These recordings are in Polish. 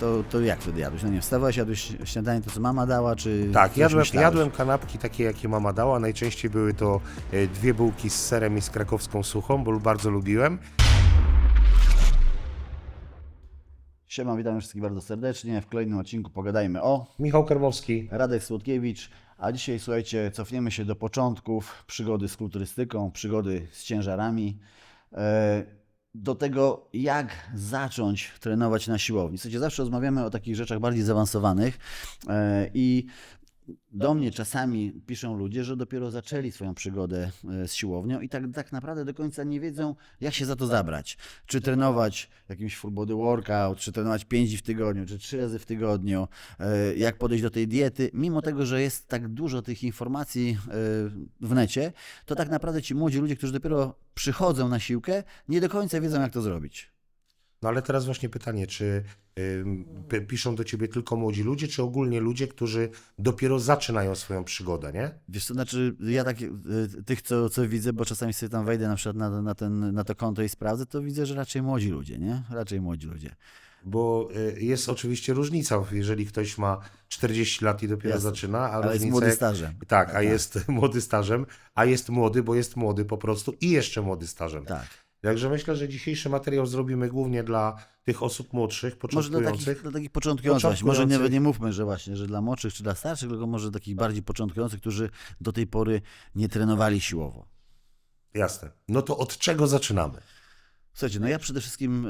to, to jak wtedy jadłeś? No nie wstawałeś, jadłeś śniadanie, to co mama dała, czy Tak, coś jadłem, myślałeś? jadłem kanapki takie, jakie mama dała. Najczęściej były to e, dwie bułki z serem i z krakowską suchą, bo bardzo lubiłem. Siema, witam wszystkich bardzo serdecznie. W kolejnym odcinku pogadajmy o Michał Kermowski. Radek Słodkiewicz, a dzisiaj słuchajcie, cofniemy się do początków przygody z kulturystyką, przygody z ciężarami, e, do tego, jak zacząć trenować na siłowni. Słuchajcie, zawsze rozmawiamy o takich rzeczach bardziej zaawansowanych e, i do mnie czasami piszą ludzie, że dopiero zaczęli swoją przygodę e, z siłownią i tak, tak naprawdę do końca nie wiedzą, jak się za to zabrać. Czy trenować jakimś full body workout, czy trenować 5 dni w tygodniu, czy 3 razy w tygodniu, e, jak podejść do tej diety. Mimo tego, że jest tak dużo tych informacji e, w necie, to tak naprawdę ci młodzi ludzie, którzy dopiero przychodzą na siłkę, nie do końca wiedzą, jak to zrobić. No ale teraz właśnie pytanie, czy p- piszą do ciebie tylko młodzi ludzie, czy ogólnie ludzie, którzy dopiero zaczynają swoją przygodę, nie? Wiesz co, znaczy ja tak, y, tych, co, co widzę, bo czasami sobie tam wejdę na przykład na, na, ten, na to konto i sprawdzę, to widzę, że raczej młodzi ludzie, nie? Raczej młodzi ludzie. Bo y, jest oczywiście różnica, jeżeli ktoś ma 40 lat i dopiero Jasne. zaczyna, a Ale jest młody jak- stażem. Tak, a jest młody stażem, a jest młody, bo jest młody po prostu i jeszcze młody stażem. Tak. Także myślę, że dzisiejszy materiał zrobimy głównie dla tych osób młodszych, Może dla takich, początkujących. dla takich początkujących, właśnie. może Początkujących. nie, nie mówmy, że właśnie, że dla młodszych czy dla starszych, tylko może takich bardziej początkujących, którzy do tej pory nie trenowali siłowo. Jasne. No to od czego zaczynamy? Słuchajcie, no ja przede wszystkim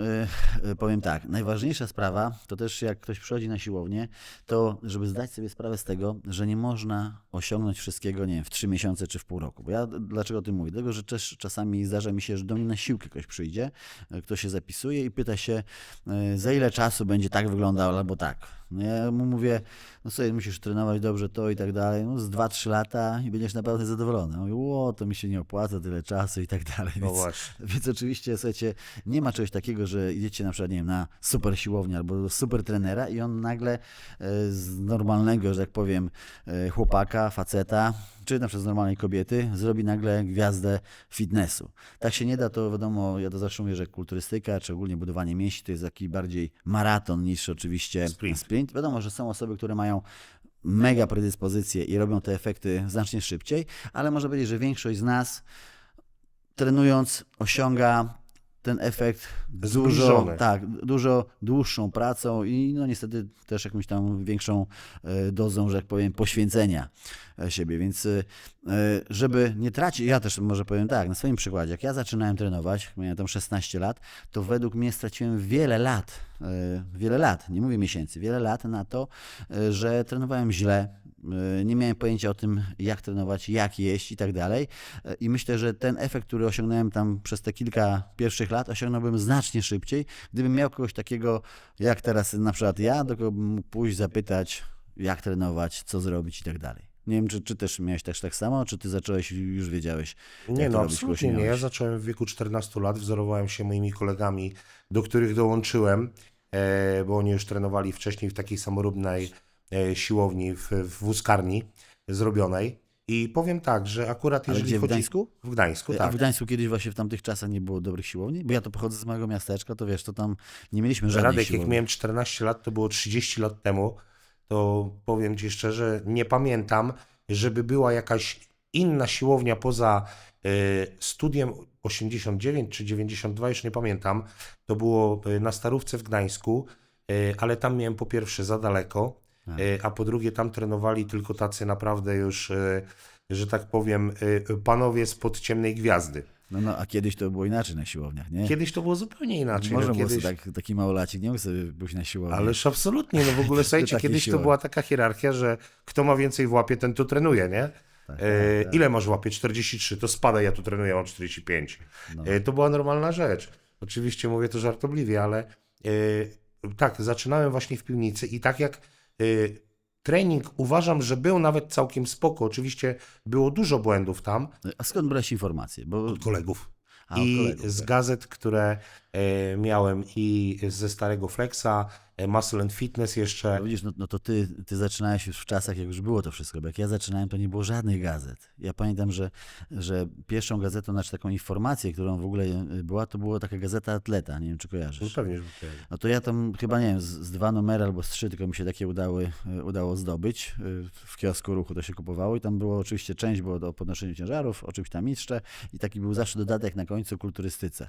e, powiem tak, najważniejsza sprawa to też jak ktoś przychodzi na siłownię, to żeby zdać sobie sprawę z tego, że nie można osiągnąć wszystkiego, nie wiem, w trzy miesiące czy w pół roku. Bo ja dlaczego o tym mówię? Dlatego, że też czasami zdarza mi się, że do mnie na siłkę ktoś przyjdzie, e, ktoś się zapisuje i pyta się, e, za ile czasu będzie tak wyglądał albo tak. No ja mu mówię, no sobie musisz trenować dobrze to i tak dalej, no z 2-3 lata i będziesz naprawdę zadowolony. On mówi, o, to mi się nie opłaca, tyle czasu i tak dalej. No Więc- właśnie. więc oczywiście, słuchajcie, nie ma czegoś takiego, że idziecie na przykład, nie wiem, na super siłownię albo do super trenera i on nagle e, z normalnego, że tak powiem, e, chłopaka, faceta, czy na przykład z normalnej kobiety, zrobi nagle gwiazdę fitnessu. Tak się nie da, to wiadomo, ja to zawsze mówię, że kulturystyka, czy ogólnie budowanie mięśni to jest taki bardziej maraton niż oczywiście Sprint. sprint. Wiadomo, że są osoby, które mają mega predyspozycje i robią te efekty znacznie szybciej, ale można powiedzieć, że większość z nas trenując osiąga ten efekt dużo, tak, dużo dłuższą pracą i no niestety też jakąś tam większą e, dozą, że jak powiem, poświęcenia e, siebie. Więc e, żeby nie tracić, ja też może powiem tak, na swoim przykładzie, jak ja zaczynałem trenować, miałem tam 16 lat, to według mnie straciłem wiele lat, wiele lat, nie mówię miesięcy, wiele lat na to, że trenowałem źle, nie miałem pojęcia o tym, jak trenować, jak jeść i tak dalej. E, I myślę, że ten efekt, który osiągnąłem tam przez te kilka pierwszych lat, osiągnąłbym znacznie szybciej, gdybym miał kogoś takiego, jak teraz na przykład ja, do kogo bym mógł pójść, zapytać, jak trenować, co zrobić i tak dalej. Nie wiem, czy, czy też miałeś też tak samo, czy ty zacząłeś już wiedziałeś, Nie, no robić, absolutnie nie. Ja zacząłem w wieku 14 lat, wzorowałem się moimi kolegami, do których dołączyłem, e, bo oni już trenowali wcześniej w takiej samorobnej e, siłowni w, w wózkarni zrobionej. I powiem tak, że akurat jeżeli gdzie, w chodzi... Gdańsku? W Gdańsku, A tak. w Gdańsku kiedyś właśnie w tamtych czasach nie było dobrych siłowni? Bo ja to pochodzę z małego miasteczka, to wiesz, to tam nie mieliśmy żadnej Radek, jak miałem 14 lat, to było 30 lat temu, to powiem Ci szczerze, nie pamiętam, żeby była jakaś inna siłownia poza e, studiem 89 czy 92, już nie pamiętam. To było e, na Starówce w Gdańsku, e, ale tam miałem po pierwsze za daleko, e, a po drugie tam trenowali tylko tacy naprawdę już, e, że tak powiem, e, panowie spod ciemnej gwiazdy. No, no, a kiedyś to było inaczej na siłowniach, nie? Kiedyś to było zupełnie inaczej. Można no, kiedyś... tak, taki małolacik, nie mógł sobie pójść na siłownię. Ależ absolutnie, no w ogóle słuchajcie, kiedyś to siły. była taka hierarchia, że kto ma więcej w łapie, ten tu trenuje, nie? Tak, e, tak, tak. Ile masz w łapie? 43, to spadaj, ja tu trenuję, mam 45. No. E, to była normalna rzecz. Oczywiście mówię to żartobliwie, ale e, tak, zaczynałem właśnie w piwnicy i tak jak e, trening uważam, że był nawet całkiem spoko, oczywiście było dużo błędów tam, A skąd brałeś informacje? Bo od kolegów. A, I kolegów, z gazet, które miałem i ze starego Flexa, e, Muscle and Fitness jeszcze. No widzisz, no, no to ty, ty zaczynałeś już w czasach, jak już było to wszystko, bo jak ja zaczynałem, to nie było żadnych gazet. Ja pamiętam, że, że pierwszą gazetą, znaczy taką informację, którą w ogóle y, była, to była taka gazeta Atleta, nie wiem czy No kojarzysz. pewnie, że. No to ja tam chyba, nie wiem, z, z dwa numery albo z trzy, tylko mi się takie udały, udało zdobyć. W kiosku ruchu to się kupowało i tam było oczywiście część było o podnoszeniu ciężarów, oczywiście tam mistrze i taki był zawsze dodatek na końcu kulturystyce.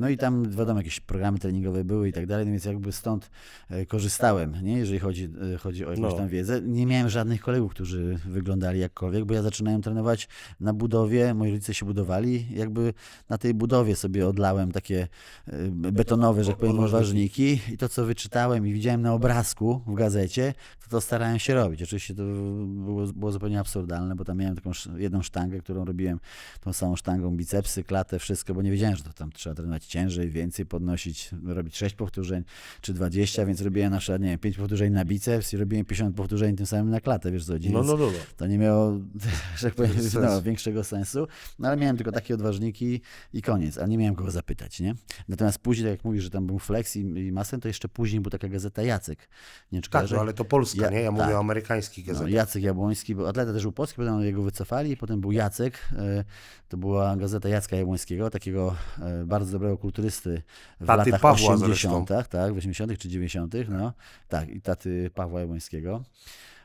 No i tam wiadomo, jakieś programy treningowe były i tak dalej, no więc jakby stąd e, korzystałem, nie? jeżeli chodzi, e, chodzi o jakąś No. tam wiedzę. Nie miałem żadnych kolegów, którzy wyglądali jakkolwiek, bo ja zaczynałem trenować na budowie, moi rodzice się budowali, jakby na tej budowie sobie odlałem takie e, betonowe, że tak powiem, odważniki i to, co wyczytałem i widziałem na obrazku w gazecie, to to starałem się robić. Oczywiście to było, było zupełnie absurdalne, bo tam miałem taką jedną sztangę, którą robiłem tą samą sztangą, bicepsy, klatę, wszystko, bo nie wiedziałem, że to tam trzeba trenować ciężej, więcej podnosić, robić 6 powtórzeń czy 20, więc robiłem na przykład, nie wiem, 5 powtórzeń na biceps i robiłem 50 powtórzeń tym samym na klatę, wiesz co chodzi? No, no, no, no. to nie miało, że tak powiem, no, większego sensu, no ale miałem tylko takie odważniki i koniec, a nie miałem kogo zapytać, nie? Natomiast później, tak jak mówisz, że tam był Flex i, i Masen, to jeszcze później była taka gazeta Jacek, nie Tak, kojarzy? no, ale to Polska, Ja- nie? Ja tak. mówię o amerykańskich No, gazetach. Jacek Jabłoński, bo atleta też był polski, potem jego wycofali, potem był Jacek, e, to była gazeta Jacka Jabłońskiego, takiego e, bardzo dobrego kulturysty w Taty latach Pawła 80., tak, w 80. czy 90., no, tak, i taty Pawła Jabłońskiego.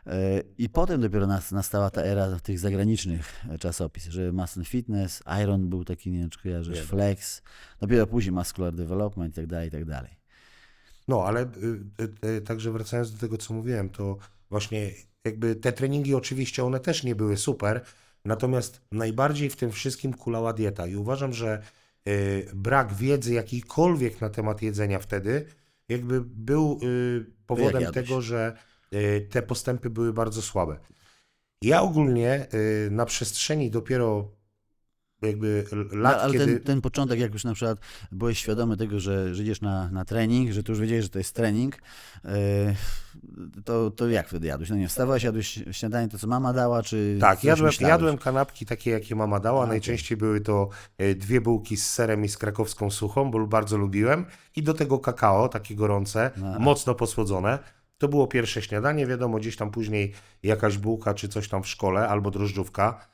E, I potem dopiero nas, nastała ta era tych zagranicznych e, czasopism, że Muscle Fitness, Iron był taki, nie wiem czy kojarzysz. Flex, dopiero później Muscular Development i tak dalej, i tak dalej. No, ale y, y, y, także wracając do tego, co mówiłem, to właśnie jakby te treningi oczywiście one też nie były super, natomiast najbardziej w tym wszystkim kulała dieta i uważam, że brak wiedzy jakiejkolwiek na temat jedzenia wtedy jakby był y, powodem jadłeś? tego, że y, te postępy były bardzo słabe. Ja ogólnie y, na przestrzeni dopiero jakby No, lat, ale kiedy... ten, ten początek, jak już na przykład byłeś świadomy tego, że że idziesz na, na trening, że tu już wiedziałeś, że to jest trening, e, to, to jak wtedy jadłeś? No nie, wstawałeś, jadłeś śniadanie, to co mama dała, czy Tak, jadłem, myślałeś? jadłem kanapki takie, jakie mama dała. A, Najczęściej były to e, dwie bułki z serem i z krakowską suchą, bo bardzo lubiłem. I do tego kakao, takie gorące, A. mocno posłodzone. To było pierwsze śniadanie. Wiadomo, gdzieś tam później jakaś bułka czy coś tam w szkole, albo drożdżówka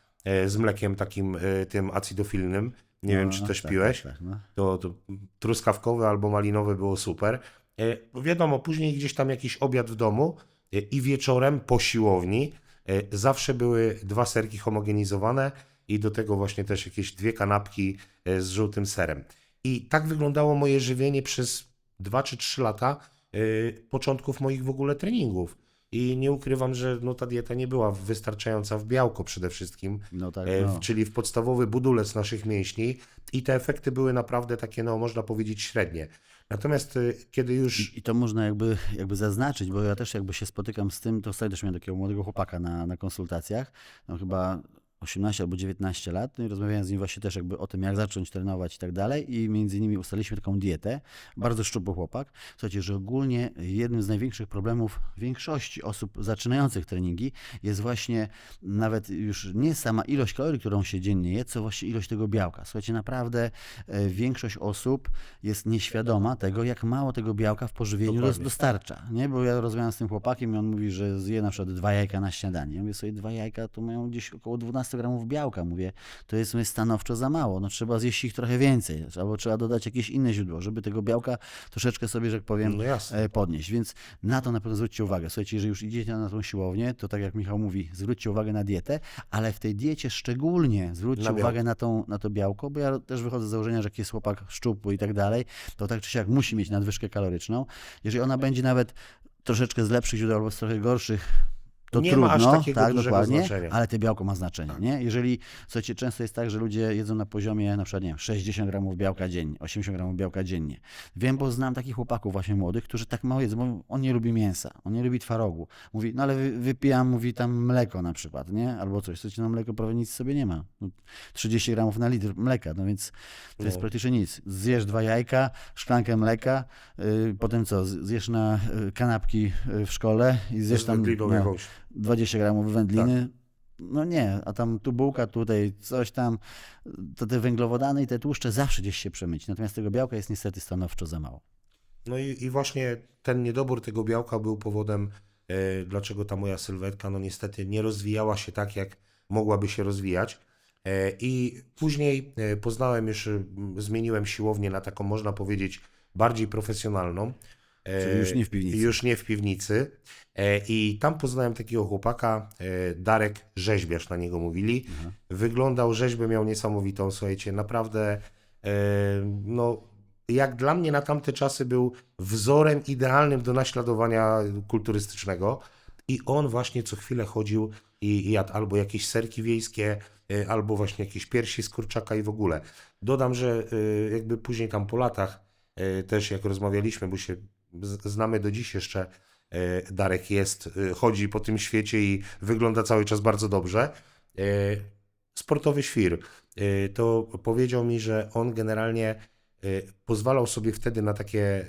z mlekiem takim e, tym acidofilnym. Nie wiem, No, czy też tak, piłeś. Tak, tak, no. To, to truskawkowe albo malinowe było super. E, Wiadomo, później gdzieś tam jakiś obiad w domu e, i wieczorem po siłowni e, zawsze były dwa serki homogenizowane i do tego właśnie też jakieś dwie kanapki e, z żółtym serem. I tak wyglądało moje żywienie przez dwa czy trzy lata e, początków moich w ogóle treningów. I nie ukrywam, że no, ta dieta nie była wystarczająca w białko przede wszystkim, No tak, e, no. czyli w podstawowy budulec naszych mięśni i te efekty były naprawdę takie, no można powiedzieć, średnie. Natomiast e, kiedy już... I, I to można jakby, jakby zaznaczyć, bo ja też jakby się spotykam z tym, to ostatnio też miałem takiego młodego chłopaka na, na konsultacjach, no chyba 18 albo 19 lat, no i rozmawiałem z nim właśnie też jakby o tym, jak zacząć trenować i tak dalej i między innymi ustaliliśmy taką dietę, bardzo szczupły chłopak. Słuchajcie, że ogólnie jednym z największych problemów większości osób zaczynających treningi jest właśnie nawet już nie sama ilość kalorii, którą się dziennie je, co właśnie ilość tego białka. Słuchajcie, naprawdę e, większość osób jest nieświadoma tego, jak mało tego białka w pożywieniu Dokładnie. dostarcza. Nie? Bo ja rozmawiam z tym chłopakiem i on mówi, że zje na przykład dwa jajka na śniadanie. Ja mówię sobie, dwa jajka to mają gdzieś około 12 gramów białka. Mówię, to jest stanowczo za mało. No trzeba zjeść ich trochę więcej. Albo trzeba dodać jakieś inne źródło, żeby tego białka troszeczkę sobie, że tak powiem, No e, podnieść. Więc na to na pewno zwróćcie uwagę. Słuchajcie, jeżeli już idziecie na tą siłownię, to tak jak Michał mówi, zwróćcie uwagę na dietę, ale w tej diecie szczególnie zwróćcie Na uwagę na, tą, na to białko, bo ja też wychodzę z założenia, że jak jest chłopak szczupły i tak dalej, to tak czy siak musi mieć nadwyżkę kaloryczną. Jeżeli ona będzie nawet troszeczkę z lepszych źródeł albo z trochę gorszych, to Nie ma trudno, aż takiego tak, dużego dokładnie, znaczenia. ale te białko ma znaczenie, nie? Jeżeli, słuchajcie, często jest tak, że ludzie jedzą na poziomie na przykład, nie wiem, 60 gramów białka dziennie, 80 gramów białka dziennie. Wiem, bo znam takich chłopaków właśnie młodych, którzy tak mało jedzą, bo on nie lubi mięsa, on nie lubi twarogu. Mówi, no ale wy, wypijam, mówi tam mleko na przykład, nie? Albo coś, słuchajcie, no mleko prawie nic sobie nie ma. No, 30 gramów na litr mleka, no więc to jest No. praktycznie nic. Zjesz dwa jajka, szklankę mleka, yy, potem co, zjesz na y, kanapki y, w szkole i zjesz tam no. 20 gramów wędliny. no nie, a tam tu bułka, tutaj coś tam, to te węglowodany i te tłuszcze zawsze gdzieś się przemyci, natomiast tego białka jest niestety stanowczo za mało. No i, i właśnie ten niedobór tego białka był powodem, e, dlaczego ta moja sylwetka, no niestety nie rozwijała się tak, jak mogłaby się rozwijać. E, I później e, poznałem już, e, m, zmieniłem siłownię na taką, można powiedzieć, bardziej profesjonalną. Czyli już nie w piwnicy. Już nie w piwnicy. E, I tam poznałem takiego chłopaka, e, Darek Rzeźbiarz na niego mówili. Wyglądał, rzeźbę miał niesamowitą, słuchajcie, naprawdę e, no, jak dla mnie na tamte czasy był wzorem idealnym do naśladowania kulturystycznego. I on właśnie co chwilę chodził i jadł albo jakieś serki wiejskie, albo właśnie jakieś piersi z kurczaka i w ogóle. Dodam, że jakby później tam po latach też jak rozmawialiśmy, bo się znamy do dziś jeszcze, e, Darek jest, e, chodzi po tym świecie i wygląda cały czas bardzo dobrze. E, Sportowy świr. To powiedział mi, że on generalnie pozwalał sobie wtedy na takie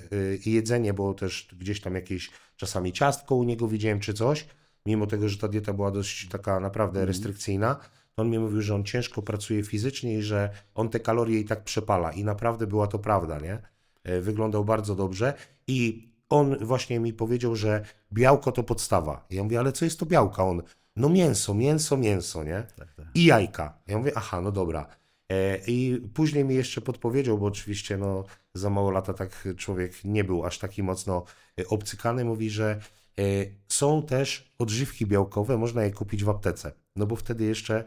jedzenie, bo też gdzieś tam jakieś czasami ciastko u niego widziałem czy coś, mimo tego, że ta dieta była dość taka naprawdę restrykcyjna, to on mi mówił, że on ciężko pracuje fizycznie i że on te kalorie i tak przepala i naprawdę była to prawda, nie? E, Wyglądał bardzo dobrze i on właśnie mi powiedział, że białko to podstawa. Ja mówię, ale co jest to białka? On, no mięso, mięso, mięso, nie? Tak, tak. I jajka. Ja mówię, aha, no dobra. E, I później mi jeszcze podpowiedział, bo oczywiście no, za mało lata tak człowiek nie był aż taki mocno e, obcykany. Mówi, że są też odżywki białkowe, można je kupić w aptece. No bo wtedy jeszcze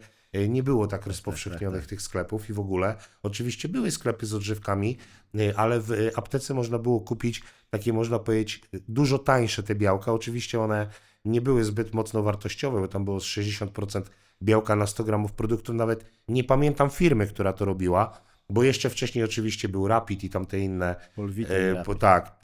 nie było tak rozpowszechnionych tak. tych sklepów i w ogóle. Oczywiście były sklepy z odżywkami, e, ale w e, aptece można było kupić takie, można powiedzieć, dużo tańsze te białka. Oczywiście one nie były zbyt mocno wartościowe, bo tam było z 60% białka na 100 gramów produktu. Nawet nie pamiętam firmy, która to robiła, bo jeszcze wcześniej oczywiście był Rapid i tam te inne e, po, tak,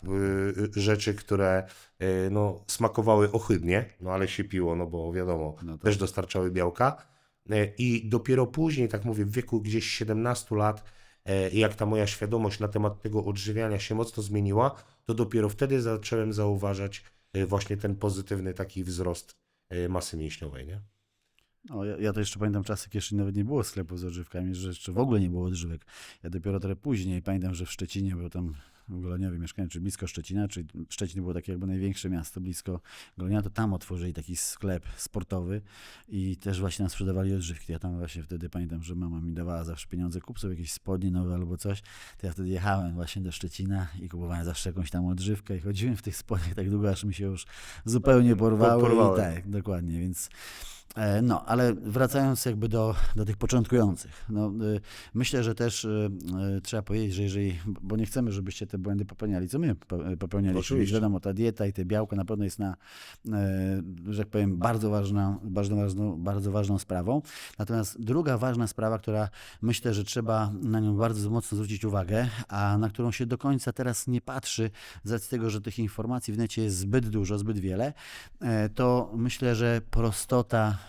e, rzeczy, które e, no, smakowały ohydnie, no ale się piło, no bo wiadomo, No tak. też dostarczały białka. E, I dopiero później, tak mówię, w wieku gdzieś 17 lat, e, jak ta moja świadomość na temat tego odżywiania się mocno zmieniła, to dopiero wtedy zacząłem zauważać e, właśnie ten pozytywny taki wzrost masy mięśniowej, nie? No, ja, ja to jeszcze pamiętam czasy, kiedy jeszcze nawet nie było sklepów z odżywkami, że jeszcze w ogóle nie było odżywek. Ja dopiero trochę później pamiętam, że w Szczecinie, bo tam Goloniowie mieszkałem, czy blisko Szczecina, czyli Szczecin było takie jakby największe miasto blisko Golonia, to tam otworzyli taki sklep sportowy i też właśnie nam sprzedawali odżywki. Ja tam właśnie wtedy pamiętam, że mama mi dawała zawsze pieniądze, kup sobie jakieś spodnie nowe albo coś. To ja wtedy jechałem właśnie do Szczecina i kupowałem zawsze jakąś tam odżywkę i chodziłem w tych spodniach tak długo, aż mi się już zupełnie porwały. Porwały. I tak, dokładnie, więc No, ale wracając jakby do, do tych początkujących, no, y, myślę, że też y, y, trzeba powiedzieć, że jeżeli, bo nie chcemy, żebyście te błędy popełniali, co my po- popełnialiśmy, Oczywiście. więc wiadomo, ta dieta i te białko na pewno jest na, e, że tak powiem, bardzo ważną, bardzo ważną, bardzo ważną sprawą. Natomiast druga ważna sprawa, która myślę, że trzeba na nią bardzo mocno zwrócić uwagę, a na którą się do końca teraz nie patrzy, z racji tego, że tych informacji w necie jest zbyt dużo, zbyt wiele, e, to myślę, że prostota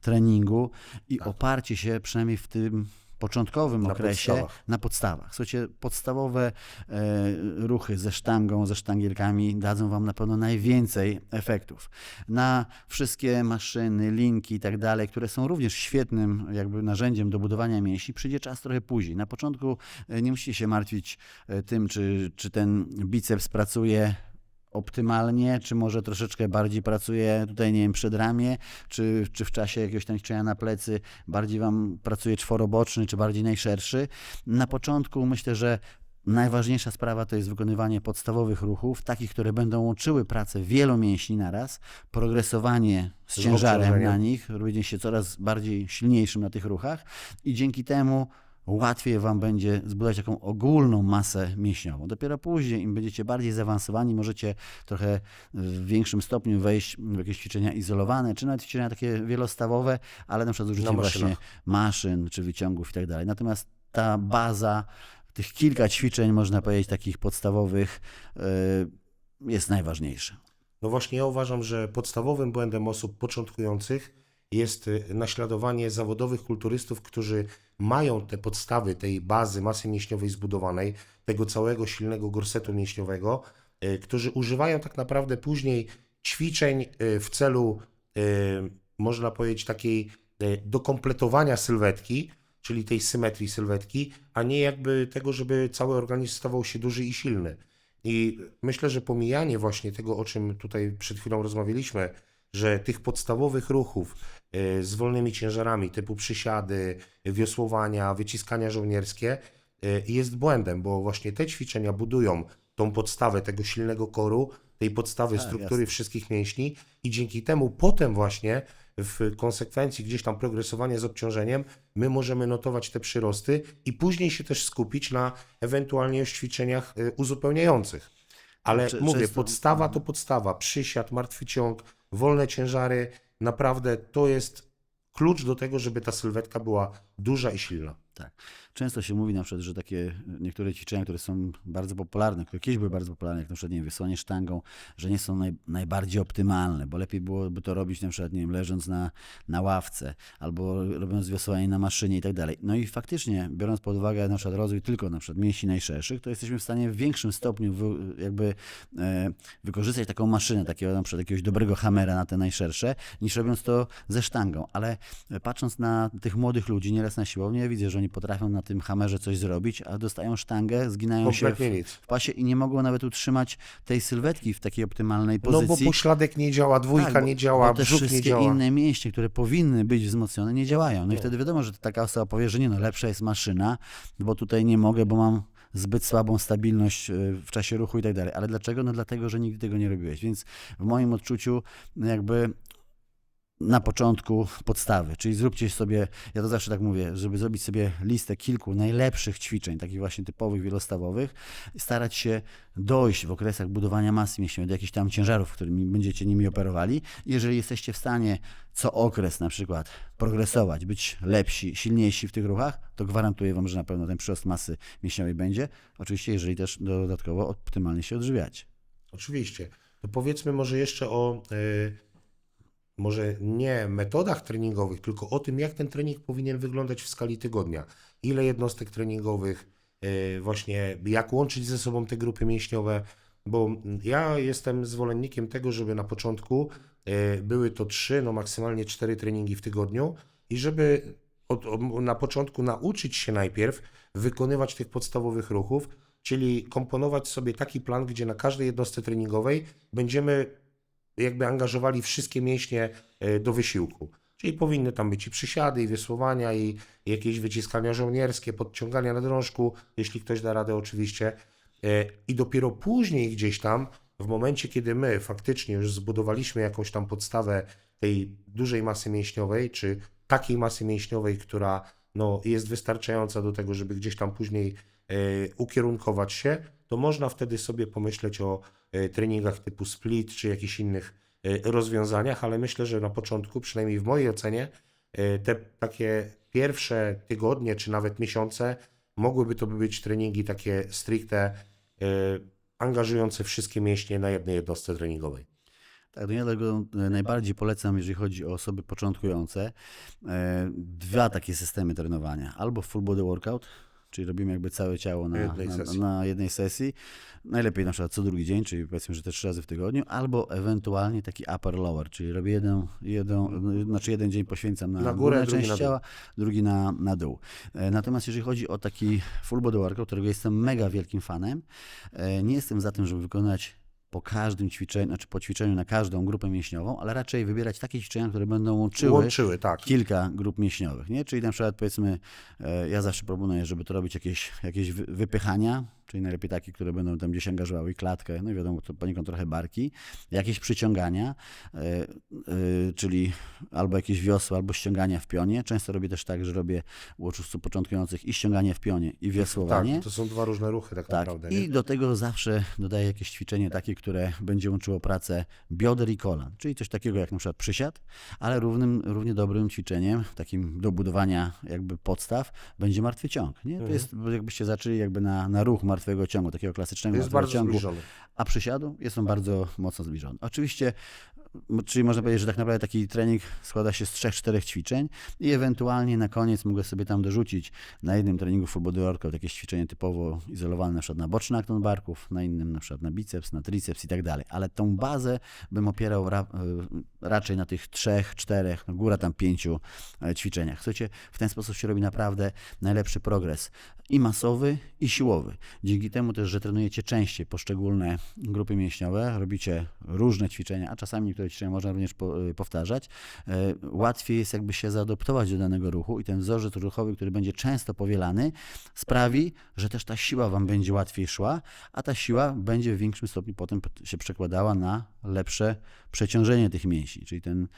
treningu i Tak. oparcie się przynajmniej w tym początkowym Na okresie podstawach. na podstawach. Słuchajcie, podstawowe e, ruchy ze sztangą, ze sztangielkami dadzą Wam na pewno najwięcej efektów. Na wszystkie maszyny, linki i tak dalej, które są również świetnym jakby narzędziem do budowania mięśni, przyjdzie czas trochę później. Na początku e, nie musicie się martwić e, tym, czy, czy ten biceps pracuje optymalnie, czy może troszeczkę bardziej pracuje tutaj, nie wiem, przedramię, czy, czy w czasie jakiegoś tam ćwiczenia na plecy bardziej Wam pracuje czworoboczny, czy bardziej najszerszy. Na początku myślę, że Najważniejsza sprawa to jest wykonywanie podstawowych ruchów, takich, które będą łączyły pracę wielu mięśni naraz, progresowanie z Z ciężarem na nich, robienie się coraz bardziej silniejszym na tych ruchach i dzięki temu łatwiej Wam będzie zbudować taką ogólną masę mięśniową. Dopiero później, im będziecie bardziej zaawansowani, możecie trochę w większym stopniu wejść w jakieś ćwiczenia izolowane, czy nawet ćwiczenia takie wielostawowe, ale na przykład z użyciem właśnie maszyn, czy wyciągów i tak dalej. Natomiast ta baza, tych kilka ćwiczeń, można powiedzieć, takich podstawowych, y, jest najważniejsza. No właśnie ja uważam, że podstawowym błędem osób początkujących jest y, naśladowanie zawodowych kulturystów, którzy mają te podstawy tej bazy masy mięśniowej zbudowanej, tego całego silnego gorsetu mięśniowego, y, którzy używają tak naprawdę później ćwiczeń y, w celu, y, można powiedzieć, takiej e, do kompletowania sylwetki, czyli tej symetrii sylwetki, a nie jakby tego, żeby cały organizm stawał się duży i silny. I myślę, że pomijanie właśnie tego, o czym tutaj przed chwilą rozmawialiśmy, że tych podstawowych ruchów e, z wolnymi ciężarami typu przysiady, wiosłowania, wyciskania żołnierskie e, jest błędem, bo właśnie te ćwiczenia budują tą podstawę tego silnego koru, tej podstawy Tak, struktury jasne. wszystkich mięśni i dzięki temu potem właśnie w konsekwencji gdzieś tam progresowanie z obciążeniem, my możemy notować te przyrosty i później się też skupić na ewentualnie ćwiczeniach y, uzupełniających. Ale Cze- mówię, często- podstawa to podstawa. Przysiad, martwy ciąg, wolne ciężary, naprawdę to jest klucz do tego, żeby ta sylwetka była duża i silna. Tak. Często się mówi na przykład, że takie niektóre ćwiczenia, które są bardzo popularne, które kiedyś były bardzo popularne, jak na przykład nie wiem, wysłanie sztangą, że nie są naj, najbardziej optymalne, bo lepiej byłoby to robić na przykład nie wiem, leżąc na, na ławce albo robiąc wiosłowanie na maszynie i tak dalej. No i faktycznie, biorąc pod uwagę na przykład rozwój tylko na przykład mięśni najszerszych, to jesteśmy w stanie w większym stopniu wy, jakby e, wykorzystać taką maszynę, takiego na przykład jakiegoś dobrego hamera na te najszersze, niż robiąc to ze sztangą. Ale patrząc na tych młodych ludzi, nieraz na siłowni, ja widzę, że oni potrafią na tym hamerze coś zrobić, a dostają sztangę, zginają się w, Kompletnie nic. w pasie i nie mogą nawet utrzymać tej sylwetki w takiej optymalnej No pozycji. bo pośladek nie działa, dwójka Tak, bo- nie działa, bo te brzuch nie wszystkie działa. inne mięśnie, które powinny być wzmocnione, nie działają. No i wtedy wiadomo, że taka osoba powie, że nie no, lepsza jest maszyna, bo tutaj nie mogę, bo mam zbyt słabą stabilność y, w czasie ruchu i tak dalej. Ale dlaczego? No dlatego, że nigdy tego nie robiłeś. Więc w moim odczuciu no jakby na początku podstawy, czyli zróbcie sobie, ja to zawsze tak mówię, żeby zrobić sobie listę kilku najlepszych ćwiczeń, takich właśnie typowych, wielostawowych, starać się dojść w okresach budowania masy mięśniowej do jakichś tam ciężarów, którymi będziecie nimi operowali. Jeżeli jesteście w stanie co okres na przykład progresować, być lepsi, silniejsi w tych ruchach, to gwarantuję Wam, że na pewno ten przyrost masy mięśniowej będzie. Oczywiście, jeżeli też dodatkowo optymalnie się odżywiacie. Oczywiście. To powiedzmy może jeszcze o y, może nie metodach treningowych, tylko o tym, jak ten trening powinien wyglądać w skali tygodnia. Ile jednostek treningowych, y, właśnie jak łączyć ze sobą te grupy mięśniowe, bo ja jestem zwolennikiem tego, żeby na początku y, były to trzy, no maksymalnie cztery treningi w tygodniu i żeby od, od, na początku nauczyć się najpierw wykonywać tych podstawowych ruchów, czyli komponować sobie taki plan, gdzie na każdej jednostce treningowej będziemy jakby angażowali wszystkie mięśnie e, do wysiłku. Czyli powinny tam być i przysiady, i wiosłowania, i jakieś wyciskania żołnierskie, podciągania na drążku, jeśli ktoś da radę oczywiście. E, I dopiero później gdzieś tam, w momencie kiedy my faktycznie już zbudowaliśmy jakąś tam podstawę tej dużej masy mięśniowej, czy takiej masy mięśniowej, która no, jest wystarczająca do tego, żeby gdzieś tam później ukierunkować się, to można wtedy sobie pomyśleć o e, treningach typu split czy jakichś innych e, rozwiązaniach, ale myślę, że na początku, przynajmniej w mojej ocenie, e, te takie pierwsze tygodnie czy nawet miesiące mogłyby to być treningi takie stricte e, angażujące wszystkie mięśnie na jednej jednostce treningowej. Tak, to ja dlatego e, najbardziej polecam, jeżeli chodzi o osoby początkujące, e, dwa takie systemy trenowania. Albo full body workout, czyli robimy jakby całe ciało na, jednej na, sesji. na jednej sesji. Najlepiej na przykład co drugi dzień, czyli powiedzmy, że te trzy razy w tygodniu, albo ewentualnie taki upper lower, czyli robię jeden, jeden, znaczy jeden dzień poświęcam na, Na górę, część na ciała, drugi na, na dół. E, Natomiast jeżeli chodzi o taki full body workout, którego jestem mega wielkim fanem, e, nie jestem za tym, żeby wykonać po każdym ćwiczeniu, znaczy po ćwiczeniu na każdą grupę mięśniową, ale raczej wybierać takie ćwiczenia, które będą łączyły Łączyły, tak. kilka grup mięśniowych, nie? Czyli na przykład powiedzmy, e, ja zawsze proponuję, żeby to robić jakieś, jakieś wy- wypychania, czyli najlepiej takie, które będą tam gdzieś angażowały i klatkę, no i wiadomo, to poniekąd trochę barki, jakieś przyciągania, e, e, czyli albo jakieś wiosła, albo ściągania w pionie. Często robię też tak, że robię u osób początkujących i ściąganie w pionie, i wiosłowanie. Tak, to są dwa różne ruchy tak, Tak, naprawdę. i Nie? do tego zawsze dodaję jakieś ćwiczenie takie, które będzie łączyło pracę bioder i kolan, czyli coś takiego jak na przykład przysiad, ale równym, równie dobrym ćwiczeniem, takim do budowania jakby podstaw, będzie martwy ciąg. Nie? To Mhm. jest, jakbyście zaczęli jakby na, na ruch martwego ciągu, takiego klasycznego jest martwego bardzo ciągu, zbliżony. a przysiadu jest on bardzo mocno zbliżony. Oczywiście czyli można powiedzieć, że tak naprawdę taki trening składa się z trzech, czterech ćwiczeń i ewentualnie na koniec mogę sobie tam dorzucić na jednym treningu full body workout jakieś ćwiczenie typowo izolowane na przykład na boczny akton barków, na innym na przykład na biceps, na triceps i tak dalej, ale tą bazę bym opierał ra, y, raczej na tych trzech, czterech, no góra tam pięciu e, ćwiczeniach. Słuchajcie, w ten sposób się robi naprawdę najlepszy progres i masowy, i siłowy. Dzięki temu też, że trenujecie częściej poszczególne grupy mięśniowe, robicie różne ćwiczenia, a czasami niektóre ćwiczenia można również y, powtarzać, e, łatwiej jest jakby się zaadoptować do danego ruchu i ten wzorzec ruchowy, który będzie często powielany, sprawi, że też ta siła Wam będzie łatwiej szła, a ta siła będzie w większym stopniu potem się przekładała na lepsze przeciążenie tych mięśni, czyli ten,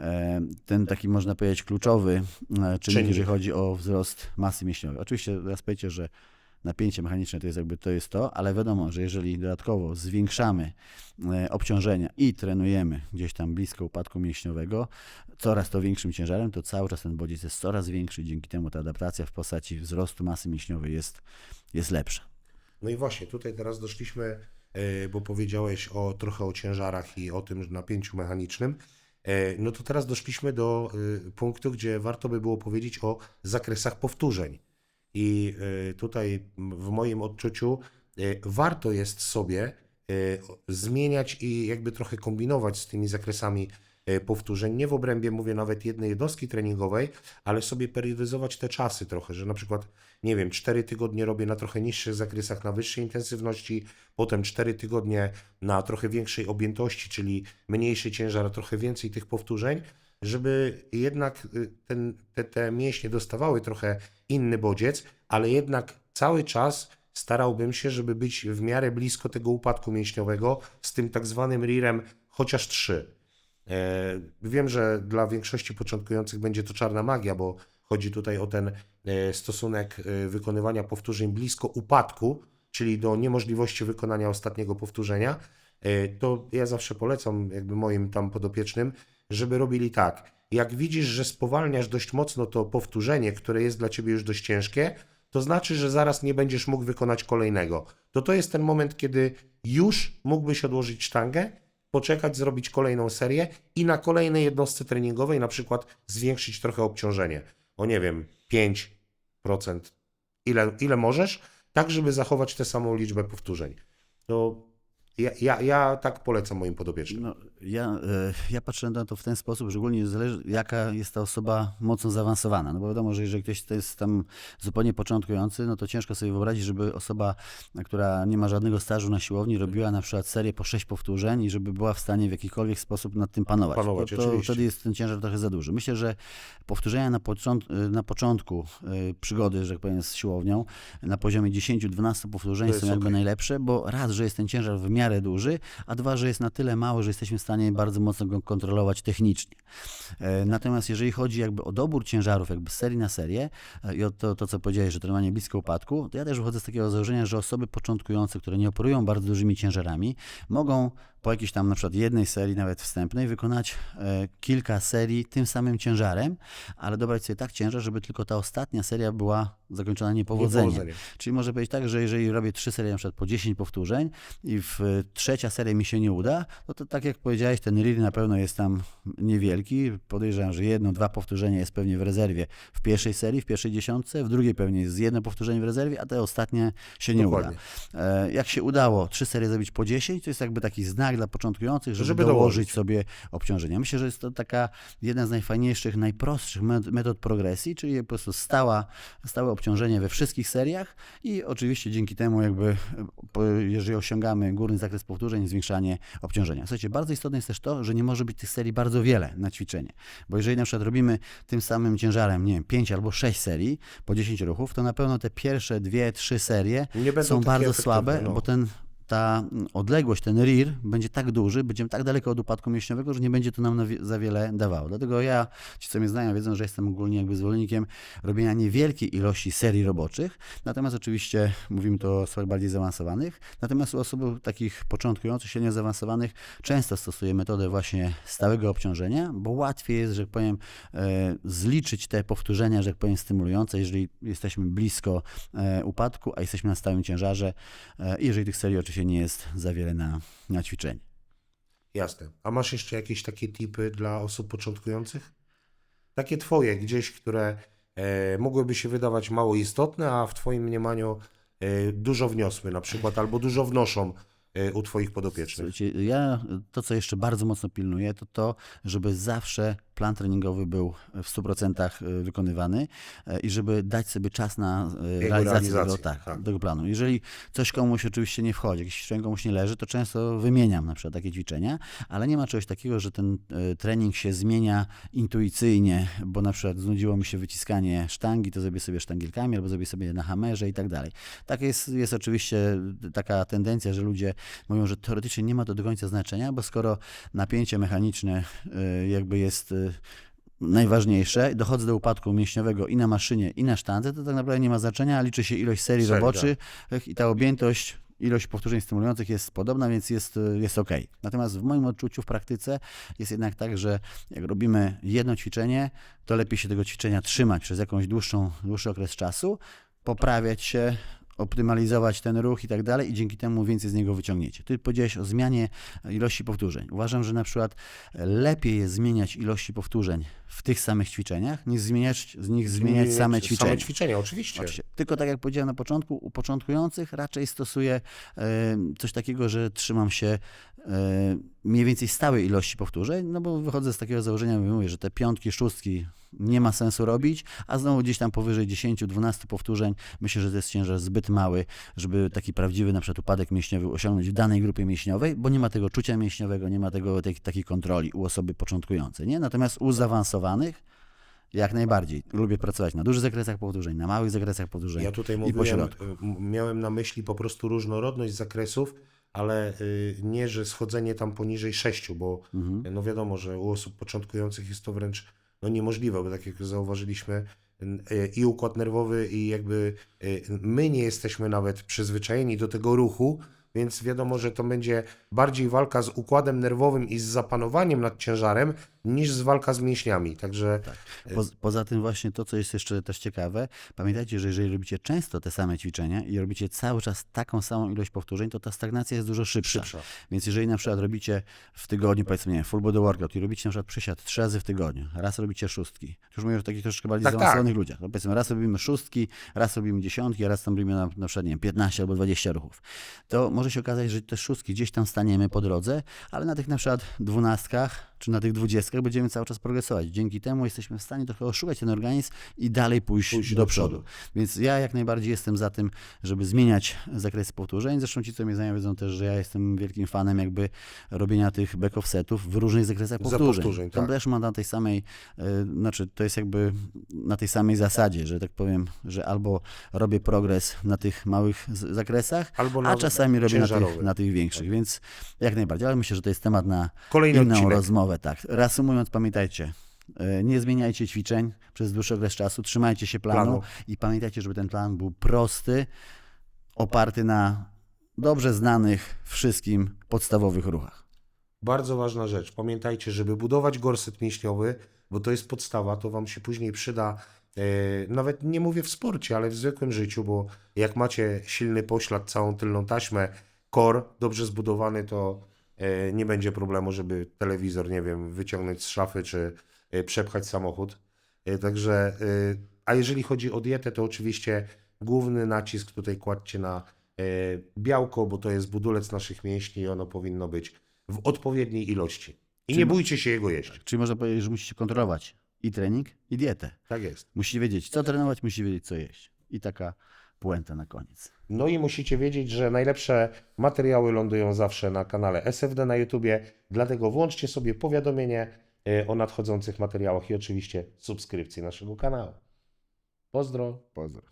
e, ten taki można powiedzieć kluczowy e, czynnik, Czynnik. jeżeli chodzi o wzrost masy mięśniowej. Oczywiście teraz powiecie, że napięcie mechaniczne to jest jakby to jest to, ale wiadomo, że jeżeli dodatkowo zwiększamy e, obciążenia i trenujemy gdzieś tam blisko upadku mięśniowego, coraz to większym ciężarem, to cały czas ten bodziec jest coraz większy, dzięki temu ta adaptacja w postaci wzrostu masy mięśniowej jest, jest lepsza. No i właśnie, tutaj teraz doszliśmy, e, bo powiedziałeś o trochę o ciężarach i o tym napięciu mechanicznym. E, No to teraz doszliśmy do punktu, gdzie warto by było powiedzieć o zakresach powtórzeń. I e, tutaj w moim odczuciu e, warto jest sobie e, zmieniać i jakby trochę kombinować z tymi zakresami powtórzeń. Nie w obrębie, mówię, nawet jednej jednostki treningowej, ale sobie periodyzować te czasy trochę, że na przykład, nie wiem, 4 tygodnie robię na trochę niższych zakresach, na wyższej intensywności, potem 4 tygodnie na trochę większej objętości, czyli mniejszy ciężar, a trochę więcej tych powtórzeń, żeby jednak y, ten, te, te mięśnie dostawały trochę inny bodziec, ale jednak cały czas starałbym się, żeby być w miarę blisko tego upadku mięśniowego z tym tak zwanym RIR-em chociaż 3. E, Wiem, że dla większości początkujących będzie to czarna magia, bo chodzi tutaj o ten e, stosunek e, wykonywania powtórzeń blisko upadku, czyli do niemożliwości wykonania ostatniego powtórzenia. To ja zawsze polecam jakby moim tam podopiecznym, żeby robili tak. Jak widzisz, że spowalniasz dość mocno to powtórzenie, które jest dla ciebie już dość ciężkie, to znaczy, że zaraz nie będziesz mógł wykonać kolejnego. To to jest ten moment, kiedy już mógłbyś odłożyć sztangę, poczekać, zrobić kolejną serię i na kolejnej jednostce treningowej na przykład zwiększyć trochę obciążenie. O nie wiem, 5%, ile, ile możesz, tak żeby zachować tę samą liczbę powtórzeń. To ja, ja, ja tak polecam moim podopiecznym. No, ja, e, ja patrzę na to w ten sposób, że ogólnie zależy, jaka jest ta osoba mocno zaawansowana. No bo wiadomo, że jeżeli ktoś to jest tam zupełnie początkujący, no to ciężko sobie wyobrazić, żeby osoba, która nie ma żadnego stażu na siłowni, robiła na przykład serię po sześć powtórzeń i żeby była w stanie w jakikolwiek sposób nad tym panować. Panować, to, to oczywiście. wtedy jest ten ciężar trochę za duży. Myślę, że powtórzenia na, począt, na początku e, przygody, że tak powiem, z siłownią, na poziomie 10-12 powtórzeń są jakby okej. najlepsze, bo raz, że jest ten ciężar w miarę duży, a dwa, że jest na tyle mały, że jesteśmy w stanie bardzo mocno go kontrolować technicznie. E, Natomiast jeżeli chodzi jakby o dobór ciężarów, jakby z serii na serię e, i o to, to co powiedziałeś, że trenowanie blisko upadku, to ja też wychodzę z takiego założenia, że osoby początkujące, które nie operują bardzo dużymi ciężarami, mogą po jakiejś tam na przykład jednej serii, nawet wstępnej, wykonać e, kilka serii tym samym ciężarem, ale dobrać sobie tak ciężar, żeby tylko ta ostatnia seria była zakończona niepowodzeniem. Niepowodzeniem. Czyli może być tak, że jeżeli robię trzy serie na przykład po 10 powtórzeń i w e, trzecia seria mi się nie uda, no to tak jak powiedziałeś, ten RIR na pewno jest tam niewielki. Podejrzewam, że jedno, dwa powtórzenia jest pewnie w rezerwie w pierwszej serii, w pierwszej dziesiątce, w drugiej pewnie jest jedno powtórzenie w rezerwie, a te ostatnie się nie Dokładnie. uda. E, Jak się udało trzy serie zrobić po 10, to jest jakby taki znak dla początkujących, żeby, Żeby dołożyć dołożyć. sobie obciążenia. Myślę, że jest to taka jedna z najfajniejszych, najprostszych met- metod progresji, czyli po prostu stała, stałe obciążenie we wszystkich seriach i oczywiście dzięki temu jakby, jeżeli osiągamy górny zakres powtórzeń, zwiększanie obciążenia. Słuchajcie, bardzo istotne jest też to, że nie może być tych serii bardzo wiele na ćwiczenie, bo jeżeli na przykład robimy tym samym ciężarem, nie wiem, 5 albo 6 serii po 10 ruchów, to na pewno te pierwsze dwie, trzy serie Nie są bardzo słabe, no. bo ten ta odległość, ten RIR będzie tak duży, będziemy tak daleko od upadku mięśniowego, że nie będzie to nam za wiele dawało. Dlatego ja, ci co mnie znają, wiedzą, że jestem ogólnie jakby zwolennikiem robienia niewielkiej ilości serii roboczych, natomiast oczywiście mówimy to o osobach bardziej zaawansowanych, natomiast u osób takich początkujących, średnio zaawansowanych często stosuję metodę właśnie stałego obciążenia, bo łatwiej jest, że tak powiem, e, zliczyć te powtórzenia, że tak powiem, stymulujące, jeżeli jesteśmy blisko e, upadku, a jesteśmy na stałym ciężarze, e, jeżeli tych serii oczywiście nie jest za wiele na, na ćwiczenie. Jasne. A masz jeszcze jakieś takie tipy dla osób początkujących? Takie twoje gdzieś, które e, mogłyby się wydawać mało istotne, a w twoim mniemaniu e, dużo wniosły na przykład, albo dużo wnoszą e, u twoich podopiecznych. Słuchajcie, ja to, co jeszcze bardzo mocno pilnuję, to to, żeby zawsze plan treningowy był w 100% wykonywany e, i żeby dać sobie czas na e, realizację tego, tak, tak. tego planu. Jeżeli coś komuś oczywiście nie wchodzi, jakieś ćwiczenie komuś nie leży, to często wymieniam na przykład takie ćwiczenia, ale nie ma czegoś takiego, że ten e, trening się zmienia intuicyjnie, bo na przykład znudziło mi się wyciskanie sztangi, to zrobię sobie sztangielkami albo zrobię sobie na hamerze i tak dalej. Tak jest, jest oczywiście taka tendencja, że ludzie mówią, że teoretycznie nie ma to do końca znaczenia, bo skoro napięcie mechaniczne jakby jest najważniejsze, dochodzę do upadku mięśniowego i na maszynie, i na sztandze, to tak naprawdę nie ma znaczenia, liczy się ilość serii roboczych i ta objętość, ilość powtórzeń stymulujących jest podobna, więc jest, jest ok. Natomiast w moim odczuciu w praktyce jest jednak tak, że jak robimy jedno ćwiczenie, to lepiej się tego ćwiczenia trzymać przez jakąś dłuższą, dłuższy okres czasu, poprawiać się, optymalizować ten ruch i tak dalej i dzięki temu więcej z niego wyciągniecie. Ty powiedziałeś o zmianie ilości powtórzeń. Uważam, że na przykład lepiej jest zmieniać ilości powtórzeń w tych samych ćwiczeniach, niż zmieniać, z nich zmieniać same ćwiczenia. Same ćwiczenia, oczywiście. Oczywiście. Tylko tak jak powiedziałem na początku, u początkujących raczej stosuję coś takiego, że trzymam się mniej więcej stałej ilości powtórzeń, no bo wychodzę z takiego założenia, mówię, że te piątki, szóstki nie ma sensu robić, a znowu gdzieś tam powyżej 10-12 powtórzeń myślę, że to jest ciężar zbyt mały, żeby taki prawdziwy na przykład upadek mięśniowy osiągnąć w danej grupie mięśniowej, bo nie ma tego czucia mięśniowego, nie ma tego tej, takiej kontroli u osoby początkującej, nie? Natomiast u zaawansowanych jak najbardziej. Lubię pracować na dużych zakresach powtórzeń, na małych zakresach powtórzeń Ja tutaj mówiłem, y, miałem na myśli po prostu różnorodność zakresów, ale y, nie, że schodzenie tam poniżej 6, bo Mhm. no wiadomo, że u osób początkujących jest to wręcz no, niemożliwe, bo tak jak zauważyliśmy, y, i układ nerwowy, i jakby my nie jesteśmy nawet przyzwyczajeni do tego ruchu, więc wiadomo, że to będzie bardziej walka z układem nerwowym i z zapanowaniem nad ciężarem, niż z walka z mięśniami. Także Po, poza tym właśnie to, co jest jeszcze też ciekawe, pamiętajcie, że jeżeli robicie często te same ćwiczenia i robicie cały czas taką samą ilość powtórzeń, to ta stagnacja jest dużo szybsza. Szybsza. Więc jeżeli na przykład robicie w tygodniu, powiedzmy, nie full body workout i robicie na przykład przysiad trzy razy w tygodniu, raz robicie szóstki, już mówię o takich troszeczkę bardziej Tak, zaawansowanych ludziach, no powiedzmy, raz robimy szóstki, raz robimy dziesiątki, a raz tam robimy na, na przykład, nie wiem, 15 albo 20 ruchów, to może się okazać, że te szóstki gdzieś tam staniemy po drodze, ale na tych na przykład dwunastkach czy na tych dwudziestkach będziemy cały czas progresować. Dzięki temu jesteśmy w stanie trochę oszukać ten organizm i dalej pójść, Pójść do, do przodu. przodu. Więc ja jak najbardziej jestem za tym, żeby zmieniać zakres powtórzeń. Zresztą ci, co mnie znają, wiedzą też, że ja jestem wielkim fanem jakby robienia tych back offsetów w różnych zakresach Za powtórzeń. powtórzeń, to tak. też ma na tej samej, e, znaczy to jest jakby na tej samej zasadzie, że tak powiem, że albo robię progres na tych małych zakresach, Albo a czasami robię na tych, na tych większych, więc jak najbardziej, ale myślę, że to jest temat na kolejny inną odcinek. rozmowę. Tak. Reasumując, pamiętajcie, e, nie zmieniajcie ćwiczeń przez dłuższy okres czasu, trzymajcie się planu, Planu. i pamiętajcie, żeby ten plan był prosty, oparty na dobrze znanych wszystkim podstawowych ruchach. Bardzo ważna rzecz. Pamiętajcie, żeby budować gorset mięśniowy, bo to jest podstawa, to Wam się później przyda, e, nawet nie mówię w sporcie, ale w zwykłym życiu, bo jak macie silny poślad, całą tylną taśmę, core dobrze zbudowany, to nie będzie problemu, żeby telewizor, nie wiem, wyciągnąć z szafy, czy e, przepchać samochód. E, Także, e, a jeżeli chodzi o dietę, to oczywiście główny nacisk tutaj kładźcie na e, białko, bo to jest budulec naszych mięśni i ono powinno być w odpowiedniej ilości. I Czyli nie bójcie się jego jeść. Czyli można powiedzieć, że musicie kontrolować i trening, i dietę. Tak jest. Musicie wiedzieć, co trenować, musicie wiedzieć, co jeść. I taka puenta na koniec. No i musicie wiedzieć, że najlepsze materiały lądują zawsze na kanale SFD na YouTubie, dlatego włączcie sobie powiadomienie e, o nadchodzących materiałach i oczywiście subskrypcję naszego kanału. Pozdro. Pozdro.